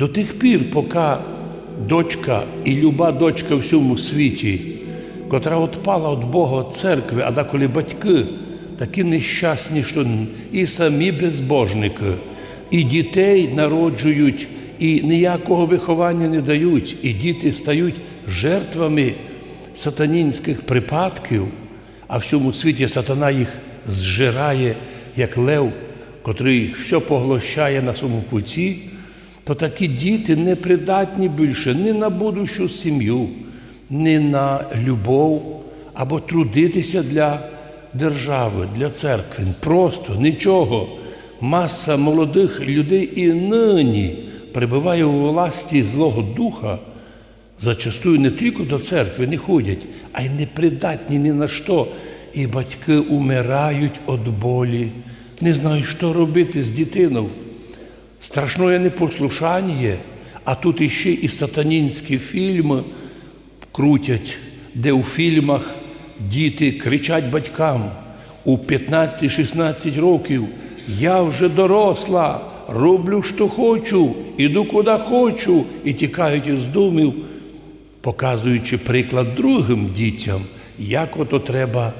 До тих пір, поки дочка і люба дочка в всьому світі, котра отпала від Бога від церкви, а деколи батьки такі нещасні, що і самі безбожники, і дітей народжують, і ніякого виховання не дають, і діти стають жертвами сатанінських припадків, а в всьому світі сатана їх зжирає, як лев, котрий все поглощає на своєму путі, то такі діти не придатні більше ні на будущу сім'ю, ні на любов або трудитися для держави, для церкви. Просто нічого. Маса молодих людей і нині перебуває у власті Злого Духа, зачастую не тільки до церкви не ходять, а й не придатні ні на що. І батьки умирають від болі, не знають, що робити з дитиною. Страшне непослушання, а тут іще і сатанінські фільми крутять, де у фільмах діти кричать батькам у 15-16 років. Я вже доросла, роблю, що хочу, іду куди хочу, і тікають із думів, показуючи приклад другим дітям, як ото треба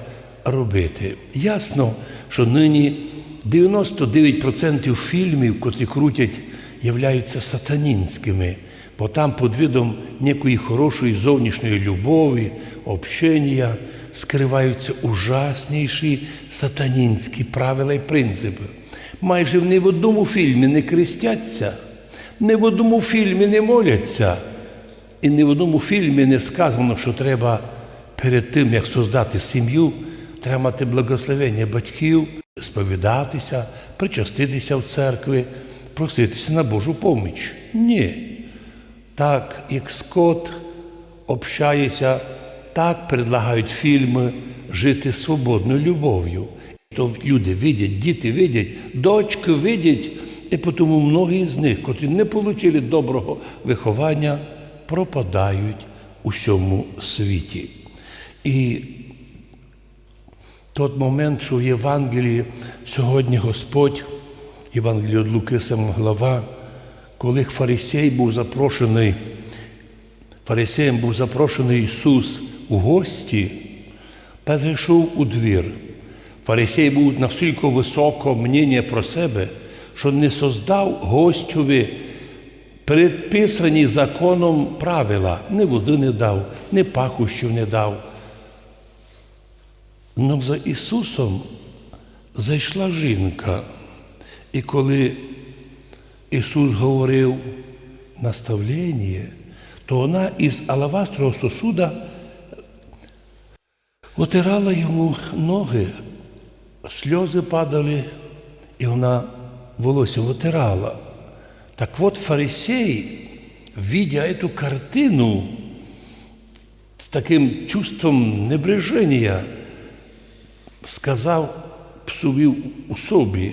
робити. Ясно, що нині 99% фільмів, котрі крутять, являються сатанінськими, бо там під видом некої хорошої зовнішньої любові, общення скриваються ужасніші сатанінські правила і принципи. Майже ні в одному фільмі не крестяться, ні в одному фільмі не моляться, і ні в одному фільмі не сказано, що треба перед тим, як создати сім'ю, треба благословення батьків, сповідатися, причаститися в церкві, проситися на Божу поміч. Ні. Так, як Скот общається, так предлагають фільми жити свободною любов'ю. То люди видять, діти видять, дочки видять, і тому многі з них, котрі не отримали доброго виховання, пропадають у всьому світі. І той момент, що в Євангелії сьогодні Господь, Євангеліє від Луки, 7 глава, коли фарисей був запрошений, фарисеєм був запрошений Ісус у гості та зайшов у двір. Фарисей був настільки високо мнення про себе, що не создав гостьові предписані законом правила, ні води не дав, ні пахощів не дав. Но за Ісусом зайшла жінка, і коли Ісус говорив наставлення, то вона із алавастрового сосуда отирала йому ноги, сльози падали, і вона волосся витирала. Так от фарисей, видя эту картину з таким чувством небреження, сказав собі у собі,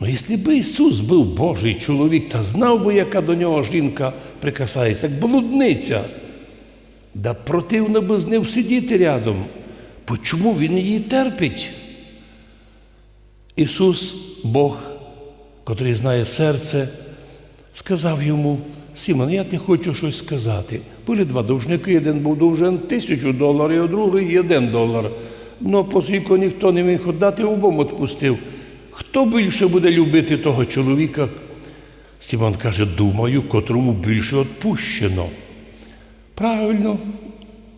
ну, якщо б Ісус був Божий чоловік та знав би, яка до нього жінка прикасається, як блудниця, да противно би з ним сидіти рядом. Бо чому він її терпить? Ісус, Бог, котрий знає серце, сказав йому, Сімон, я не хочу щось сказати. Були два довжники, один був довжен тисячу доларів, а другий один долар. Ну, оскільки ніхто не міг віддати, обом відпустив. Хто більше буде любити того чоловіка? Сімон каже, думаю, котрому більше відпущено. Правильно,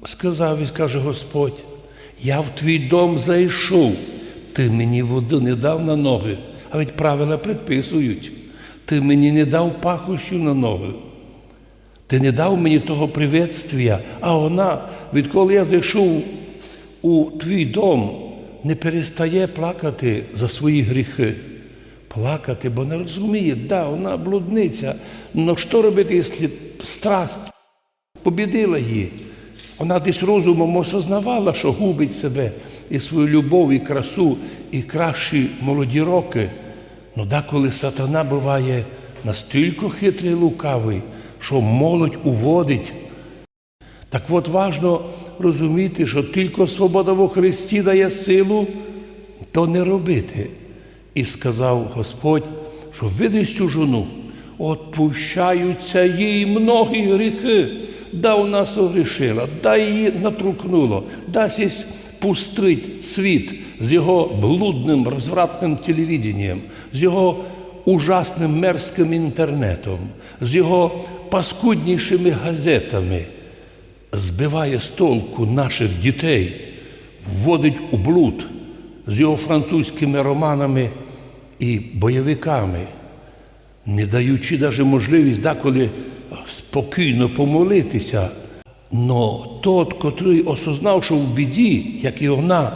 сказав і каже Господь, я в твій дом зайшов, ти мені води не дав на ноги, а ведь правила предписують. Ти мені не дав пахощів на ноги. Ти не дав мені того приветствия, а вона, відколи я зайшов у твій дом, не перестає плакати за свої гріхи. Плакати, бо не розуміє, да, вона блудниця. але що робити, якщо страсть побідила її? Вона десь розумом осознавала, що губить себе і свою любов, і красу, і кращі молоді роки. Ну деколи сатана буває настільки хитрий і лукавий, що молодь уводить. Так от важно розуміти, що тільки свобода во Христі дає силу, то не робити. І сказав Господь, що видиш жону, отпущаються їй многі гріхи. Да у нас огрішила, да її натрукнуло, да сість пустрить світ з його блудним розвратним телевіденням, з його ужасним мерзким інтернетом, з його паскуднішими газетами, збиває з толку наших дітей, вводить у блуд з його французькими романами і бойовиками, не даючи навіть можливість деколи спокійно помолитися. Но тот, котрий осознав, що в біді, як і вона,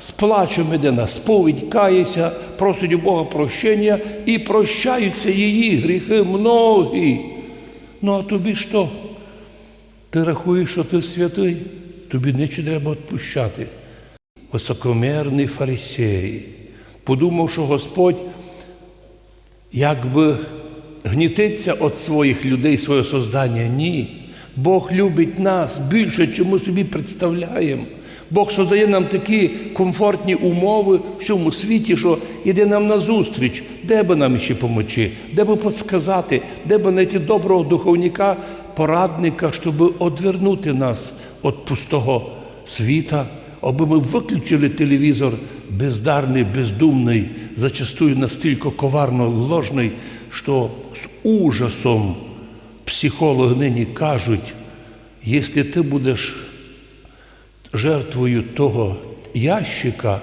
з плачем іде на сповідь, кається, просить у Бога прощення і прощаються її гріхи многі. Ну а тобі що? Ти рахуєш, що ти святий, тобі нічого треба відпущати. Високомірний фарисей подумав, що Господь якби гнітиться від своїх людей, своє создання. Ні. Бог любить нас більше, ми собі представляємо. Бог создає нам такі комфортні умови в всьому світі, що йде нам на зустріч, де би нам ще помочи, де би підсказати, де би знайти доброго духовника, порадника, щоб одвернути нас від пустого світа, аби ми виключили телевізор бездарний, бездумний, зачастую настільки коварно ложний, що з ужасом психологи нині кажуть, якщо ти будеш жертвою того ящика,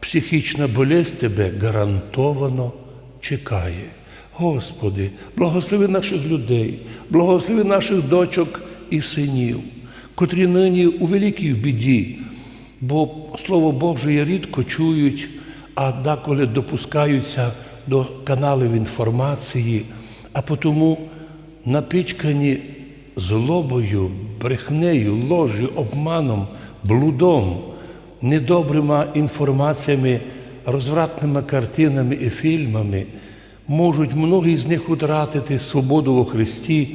психічна болезнь тебе гарантовано чекає. Господи, благослови наших людей, благослови наших дочок і синів, котрі нині у великій біді, бо Слово Боже рідко чують, а деколи допускаються до каналів інформації, а тому напічкані злобою, брехнею, ложю, обманом, блудом, недобрими інформаціями, розвратними картинами і фільмами, можуть многі з них втратити свободу у Христі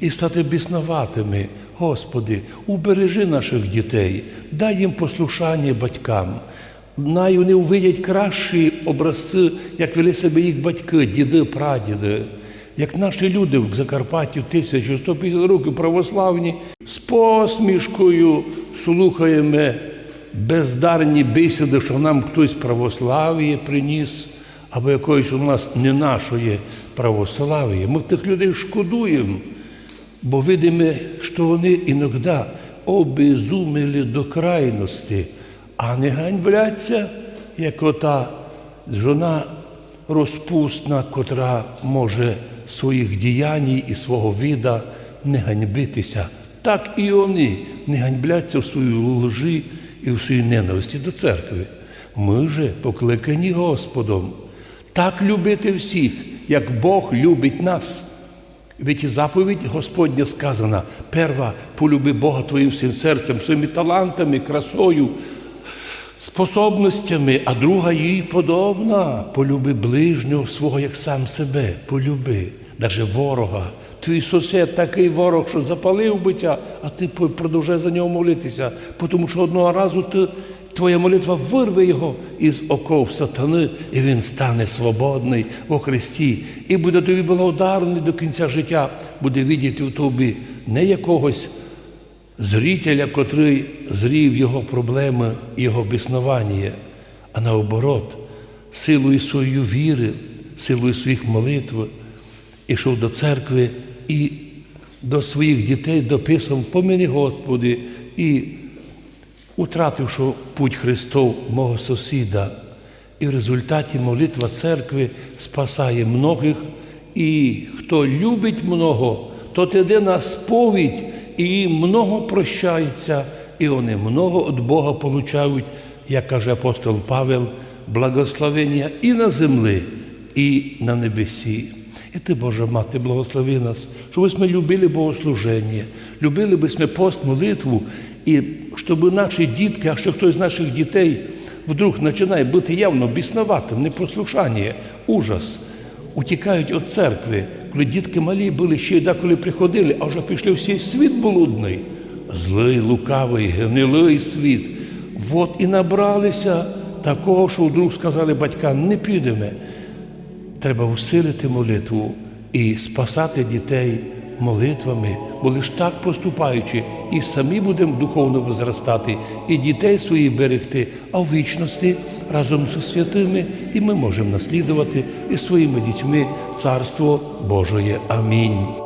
і стати біснуватими. Господи, убережи наших дітей, дай їм послушання батькам. Най вони увидять кращі образці, як вели себе їх батьки, діди, прадіди. Як наші люди в Закарпатті 1150 років православні з посмішкою слухаємо бездарні бесіди, що нам хтось православ'я приніс, або якоїсь у нас не нашої православ'я. Ми тих людей шкодуємо, бо видимо, що вони іноді обезуміли до крайності, а не ганьбляться, як ота жона розпусна, котра може своїх діянь і свого вида не ганьбитися. Так і вони не ганьбляться в своїй лжі і в своїй ненависті до церкви. Ми же покликані Господом так любити всіх, як Бог любить нас. Ведь заповідь Господня сказана: перва полюби Бога твоїм всім серцем, своїми талантами, красою, способностями, а друга їй подобна. Полюби ближнього свого, як сам себе, полюби, навіть ворога. Твій сусід такий ворог, що запалив би тя, а ти продовжай за нього молитися, тому що одного разу ти, твоя молитва вирве його із оков сатани, і він стане свободний во Христі, і буде тобі благодарний до кінця життя, буде видіти в тобі не якогось зрителя, котрий зрів його проблеми, його біснування, а наоборот, силою своєї віри, силою своїх молитв, ішов до церкви і до своїх дітей дописав поміни Господи, і утративши путь Христов мого сусіда. І в результаті молитва церкви спасає многих, і хто любить много, тот іде на сповідь і їм много прощається, і вони много від Бога получають, як каже апостол Павел, благословення і на землі, і на небесі. І ти, Божа Мати, благослови нас, щоб ми любили Богослуження, любили би ми пост, молитву, і щоб наші дітки, а що хтось з наших дітей вдруг починає бути явно біснуватим, непослушання, ужас, утікають від церкви, коли дітки малі були, ще й деколи приходили, а вже пішли всій світ блудний, злий, лукавий, гнилий світ. От і набралися такого, що вдруг сказали батькам, не підемо. Треба усилити молитву і спасати дітей молитвами, бо лиш так поступаючи, і самі будемо духовно зростати, і дітей своїх берегти, а в вічності разом зі святими, і ми можемо наслідувати і своїми дітьми Царство Божоє. Амінь.